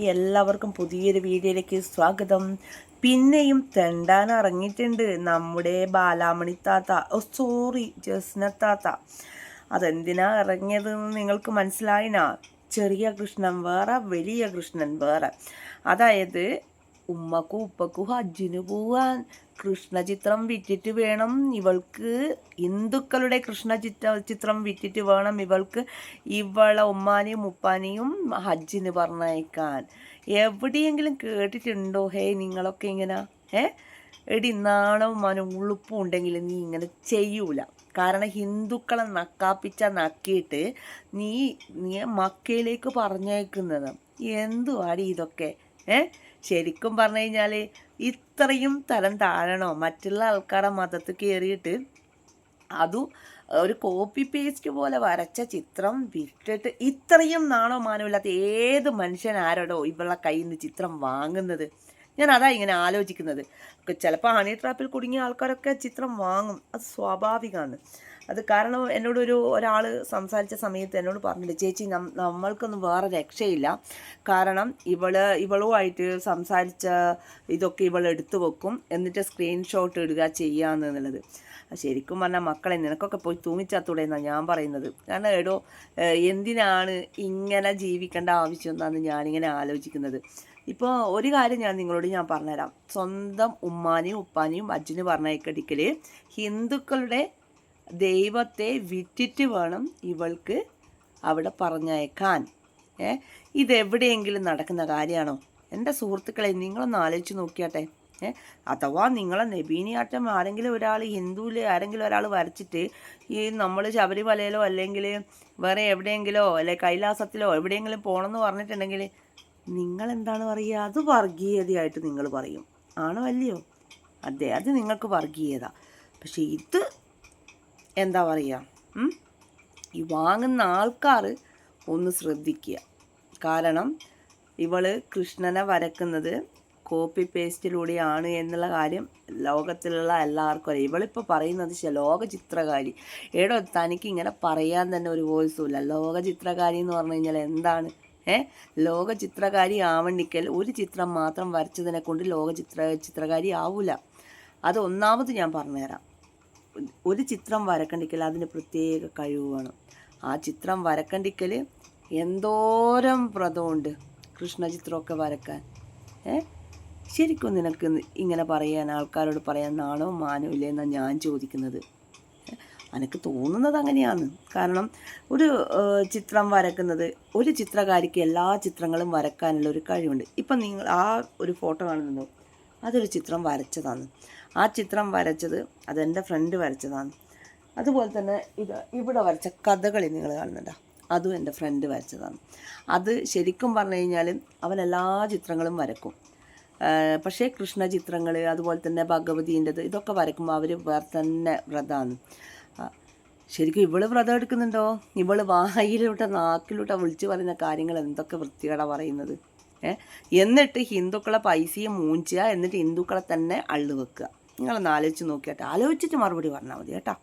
എല്ലാവർക്കും പുതിയൊരു വീഡിയോയിലേക്ക് സ്വാഗതം. പിന്നെയും തെണ്ടാൻ ഇറങ്ങിയിട്ടുണ്ട് നമ്മുടെ ബാലാമണി താത്ത. ഓ സോറി ജസ്ന താത്ത. അതെന്തിനാ ഇറങ്ങിയതെന്ന് നിങ്ങൾക്ക് മനസ്സിലായിനാ? ചെറിയ കൃഷ്ണൻ വേറെ വലിയ കൃഷ്ണൻ വേറെ. അതായത് ഉമ്മക്കും ഉപ്പക്കും ഹജ്ജിന് പോവാൻ കൃഷ്ണചിത്രം വിറ്റിട്ട് വേണം ഇവൾക്ക്. ഹിന്ദുക്കളുടെ കൃഷ്ണ ചിത്ര ചിത്രം വിറ്റിട്ട് വേണം ഇവൾക്ക്. ഇവളെ ഉമ്മാനെയും ഉപ്പാനെയും ഹജ്ജിന് പറഞ്ഞയക്കാൻ. എവിടെയെങ്കിലും കേട്ടിട്ടുണ്ടോ? ഹേ നിങ്ങളൊക്കെ ഇങ്ങനെ ഏ എടി നാളെ ഉമ്മാനും ഉളുപ്പും ഉണ്ടെങ്കിൽ നീ ഇങ്ങനെ ചെയ്യൂല. കാരണം ഹിന്ദുക്കളെ നക്കാപ്പിച്ച നക്കിയിട്ട് നീ നീ മക്കയിലേക്ക് പറഞ്ഞേക്കുന്നത് എന്തുവാടി ഇതൊക്കെ? ഏ? ശരിക്കും പറഞ്ഞു കഴിഞ്ഞാൽ ഇത്രയും തരം താഴണോ മറ്റുള്ള ആൾക്കാരുടെ മതത്തിൽ കയറിയിട്ട് അതും ഒരു കോപ്പി പേസ്റ്റ് പോലെ വരച്ച ചിത്രം വിട്ടിട്ട് ഇത്രയും നാണോ മാനമില്ലാത്ത ഏത് മനുഷ്യൻ ആരോടോ ഇവളുടെ കയ്യിൽ നിന്ന് ചിത്രം വാങ്ങുന്നത്? ഞാൻ അതാ ഇങ്ങനെ ആലോചിക്കുന്നത്. ചിലപ്പോൾ ഹണി ട്രാപ്പിൽ കുടുങ്ങിയ ആൾക്കാരൊക്കെ ചിത്രം വാങ്ങും. അത് സ്വാഭാവികമാണ് അത് കാരണം എന്നോടൊരു ഒരാൾ സംസാരിച്ച സമയത്ത് എന്നോട് പറഞ്ഞില്ല ചേച്ചി നമ്മൾക്കൊന്നും വേറെ രക്ഷയില്ല. കാരണം ഇവൾ ഇവളുമായിട്ട് സംസാരിച്ച ഇതൊക്കെ ഇവൾ എടുത്തു വെക്കും. എന്നിട്ട് സ്ക്രീൻഷോട്ട് ഇടുക ചെയ്യാന്ന് എന്നുള്ളത്. ശരിക്കും പറഞ്ഞാൽ മക്കളെ നിനക്കൊക്കെ പോയി തൂങ്ങിച്ചാത്തൂടെ എന്നാണ് ഞാൻ പറയുന്നത്? കാരണം എടോ എന്തിനാണ് ഇങ്ങനെ ജീവിക്കേണ്ട ആവശ്യം എന്നാണ് ഞാനിങ്ങനെ ആലോചിക്കുന്നത്. ഇപ്പോൾ ഒരു കാര്യം ഞാൻ നിങ്ങളോട് ഞാൻ പറഞ്ഞുതരാം. സ്വന്തം ഉമ്മാനെയും ഉപ്പാനെയും അജ്ജിന് പറഞ്ഞയക്കടിക്കൽ ഹിന്ദുക്കളുടെ ദൈവത്തെ വിറ്റിട്ട് വേണം ഇവൾക്ക് അവിടെ പറഞ്ഞയക്കാൻ. ഏ ഇതെവിടെയെങ്കിലും നടക്കുന്ന കാര്യമാണോ? എന്റെ സുഹൃത്തുക്കളെ നിങ്ങളൊന്ന് ആലോചിച്ച് നോക്കിയാട്ടെ. ഏ അഥവാ നിങ്ങളെ നബീനിയാട്ടം ആരെങ്കിലും ഒരാൾ ഹിന്ദുവിൽ ആരെങ്കിലും ഒരാൾ വരച്ചിട്ട് ഈ നമ്മൾ ശബരിമലയിലോ അല്ലെങ്കിൽ വേറെ എവിടെയെങ്കിലോ അല്ലെ കൈലാസത്തിലോ എവിടെയെങ്കിലും പോകണമെന്ന് പറഞ്ഞിട്ടുണ്ടെങ്കിൽ നിങ്ങൾ എന്താണ് പറയുക? അത് വർഗീയതയായിട്ട് നിങ്ങൾ പറയും. ആണോ അല്ലയോ അതെ അത് നിങ്ങൾക്ക് വർഗീയത. പക്ഷേ ഇത് എന്താ പറയുക? ഈ വാങ്ങുന്ന ആൾക്കാർ ഒന്ന് ശ്രദ്ധിക്കുക. കാരണം ഇവൾ കൃഷ്ണനെ വരക്കുന്നത് കോപ്പി പേസ്റ്റിലൂടെയാണ് എന്നുള്ള കാര്യം ലോകത്തിലുള്ള എല്ലാവർക്കും അറിയാം. ഇവളിപ്പോൾ പറയുന്നത് ലോക ചിത്രകാരി ഏടോ തനിക്ക് ഇങ്ങനെ പറയാൻ തന്നെ ഒരു വോയിസും ഇല്ല. ലോക ചിത്രകാരി എന്ന് പറഞ്ഞു കഴിഞ്ഞാൽ എന്താണ്? ലോക ചിത്രകാരി ആവണ്ണിക്കൽ ഒരു ചിത്രം മാത്രം വരച്ചതിനെ കൊണ്ട് ലോക ചിത്ര ചിത്രകാരി ആവൂല. അത് ഒന്നാമത് ഞാൻ പറഞ്ഞുതരാം. ഒരു ചിത്രം വരക്കണ്ടിക്കൽ അതിന് പ്രത്യേക കഴിവ് വേണം. ആ ചിത്രം വരക്കണ്ടിക്കൽ എന്തോരം വ്രതമുണ്ട് കൃഷ്ണചിത്രമൊക്കെ വരക്കാൻ. ഏ? ശരിക്കും നിനക്ക് ഇങ്ങനെ പറയാൻ ആൾക്കാരോട് പറയാൻ നാണോ മാനോ ഇല്ലേ എന്നാണ് ഞാൻ ചോദിക്കുന്നത്. എനിക്ക് തോന്നുന്നത് അങ്ങനെയാണ്. കാരണം ഒരു ചിത്രം വരക്കുന്നത് ഒരു ചിത്രകാരിക്ക് എല്ലാ ചിത്രങ്ങളും വരക്കാനുള്ള ഒരു കഴിവുണ്ട്. ഇപ്പം നിങ്ങൾ ആ ഒരു ഫോട്ടോ കാണുന്നുണ്ടോ അതൊരു ചിത്രം വരച്ചതാണ്. ആ ചിത്രം വരച്ചത് അതെന്റെ ഫ്രണ്ട് വരച്ചതാണ്. അതുപോലെ തന്നെ ഇത് ഇവിടെ വരച്ച കഥകളി നിങ്ങൾ കാണുന്നുണ്ടോ? അതും എന്റെ ഫ്രണ്ട് വരച്ചതാണ്. അത് ശരിക്കും പറഞ്ഞു കഴിഞ്ഞാൽ അവൻ എല്ലാ ചിത്രങ്ങളും വരക്കും. പക്ഷേ കൃഷ്ണ ചിത്രങ്ങൾ അതുപോലെ തന്നെ ഭഗവതീന്റെത് ഇതൊക്കെ വരക്കുമ്പോൾ അവർ വേറെ തന്നെ വ്രതമാണ്. ശരിക്കും ഇവൾ വ്രതം എടുക്കുന്നുണ്ടോ? ഇവൾ വായിലൂട്ട നാക്കിലൂട്ട വിളിച്ചു പറയുന്ന കാര്യങ്ങൾ എന്തൊക്കെ വൃത്തികേടാ പറയുന്നത്? എന്നിട്ട് ഹിന്ദുക്കളെ പൈസയും മൂഞ്ചുക എന്നിട്ട് ഹിന്ദുക്കളെ തന്നെ അള്ളു വെക്കുക. നിങ്ങളൊന്ന് ആലോചിച്ച് നോക്കിയാട്ടെ. ആലോചിച്ചിട്ട് മറുപടി പറഞ്ഞാൽ മതി കേട്ടോ.